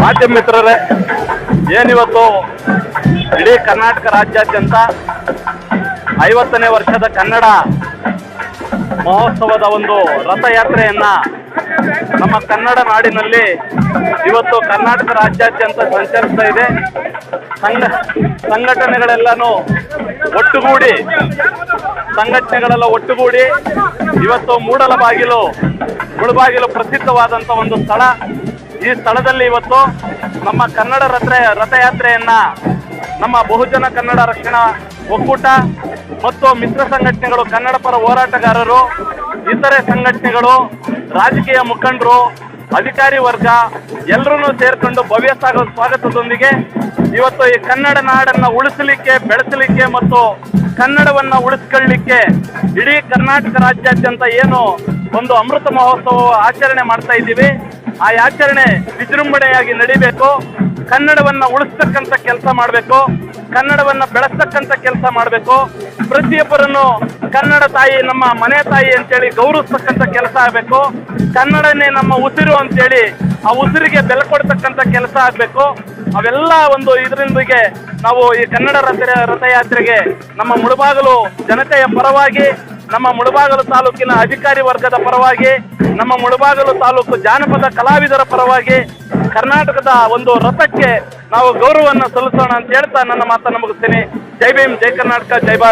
ಮಾಧ್ಯಮ ಮಿತ್ರರೇ, ಏನಿವತ್ತು ಇಡೀ ಕರ್ನಾಟಕ ರಾಜ್ಯಾದ್ಯಂತ ಐವತ್ತನೇ ವರ್ಷದ ಕನ್ನಡ ಮಹೋತ್ಸವದ ಒಂದು ರಥಯಾತ್ರೆಯನ್ನ ನಮ್ಮ ಕನ್ನಡ ನಾಡಿನಲ್ಲಿ ಇವತ್ತು ಕರ್ನಾಟಕ ರಾಜ್ಯಾದ್ಯಂತ ಸಂಚರಿಸ್ತಾ ಇದೆ. ಸಂಘ, ಸಂಘಟನೆಗಳೆಲ್ಲನೂ ಒಟ್ಟುಗೂಡಿ ಸಂಘಟನೆಗಳೆಲ್ಲ ಒಟ್ಟುಗೂಡಿ ಇವತ್ತು ಮೂಡಲ ಬಾಗಿಲು, ಮುಳುಬಾಗಿಲು ಪ್ರಸಿದ್ಧವಾದಂಥ ಒಂದು ಸ್ಥಳ. ಈ ಸ್ಥಳದಲ್ಲಿ ಇವತ್ತು ನಮ್ಮ ಕನ್ನಡ ರಥ ರಥಯಾತ್ರೆಯನ್ನ ನಮ್ಮ ಬಹುಜನ ಕನ್ನಡ ರಕ್ಷಣಾ ಒಕ್ಕೂಟ ಮತ್ತು ಮಿತ್ರ ಸಂಘಟನೆಗಳು, ಕನ್ನಡ ಪರ ಹೋರಾಟಗಾರರು, ಇತರೆ ಸಂಘಟನೆಗಳು, ರಾಜಕೀಯ ಮುಖಂಡರು, ಅಧಿಕಾರಿ ವರ್ಗ ಎಲ್ಲರೂ ಸೇರ್ಕೊಂಡು ಭವ್ಯ ಸ್ವಾಗ- ಸ್ವಾಗತದೊಂದಿಗೆ ಇವತ್ತು ಈ ಕನ್ನಡ ನಾಡನ್ನ ಉಳಿಸಲಿಕ್ಕೆ, ಬೆಳೆಸಲಿಕ್ಕೆ ಮತ್ತು ಕನ್ನಡವನ್ನ ಉಳಿಸ್ಕೊಳ್ಳಿಕ್ಕೆ ಇಡೀ ಕರ್ನಾಟಕ ರಾಜ್ಯಾದ್ಯಂತ ಏನು ಒಂದು ಅಮೃತ ಮಹೋತ್ಸವ ಆಚರಣೆ ಮಾಡ್ತಾ ಇದ್ದೀವಿ. ಆ ಆಚರಣೆ ವಿಜೃಂಭಣೆಯಾಗಿ ನಡಿಬೇಕು. ಕನ್ನಡವನ್ನ ಉಳಿಸ್ತಕ್ಕಂಥ ಕೆಲಸ ಮಾಡಬೇಕು. ಕನ್ನಡವನ್ನ ಬೆಳೆಸ್ತಕ್ಕಂಥ ಕೆಲಸ ಮಾಡಬೇಕು. ಪ್ರತಿಯೊಬ್ಬರನ್ನು ಕನ್ನಡ ತಾಯಿ, ನಮ್ಮ ಮನೆ ತಾಯಿ ಅಂತೇಳಿ ಗೌರವಿಸ್ತಕ್ಕಂಥ ಕೆಲಸ ಆಗಬೇಕು. ಕನ್ನಡನೇ ನಮ್ಮ ಉಸಿರು ಅಂತೇಳಿ ಆ ಉಸಿರಿಗೆ ಬೆಲೆ ಕೊಡ್ತಕ್ಕಂಥ ಕೆಲಸ ಆಗಬೇಕು. ಅವೆಲ್ಲ ಒಂದು ಇದರೊಂದಿಗೆ ನಾವು ಈ ಕನ್ನಡ ರಥ ರಥಯಾತ್ರೆಗೆ ನಮ್ಮ ಮುಳುಬಾಗಲು ಜನತೆಯ ಪರವಾಗಿ ನಮ್ಮ ಮುಳಬಾಗಲು ತಾಲೂಕಿನ ಅಧಿಕಾರಿ ವರ್ಗದ ಪರವಾಗಿ, ನಮ್ಮ ಮುಳಬಾಗಲು ತಾಲೂಕು ಜಾನಪದ ಕಲಾವಿದರ ಪರವಾಗಿ ಕರ್ನಾಟಕದ ಒಂದು ರಥಕ್ಕೆ ನಾವು ಗೌರವವನ್ನು ಸಲ್ಲಿಸೋಣ ಅಂತ ಹೇಳ್ತಾ ನನ್ನ ಮಾತನ್ನು ಮುಗಿಸ್ತೀನಿ. ಜೈ ಭೀಮ್, ಜೈ ಕರ್ನಾಟಕ, ಜೈ ಭಾರತ್.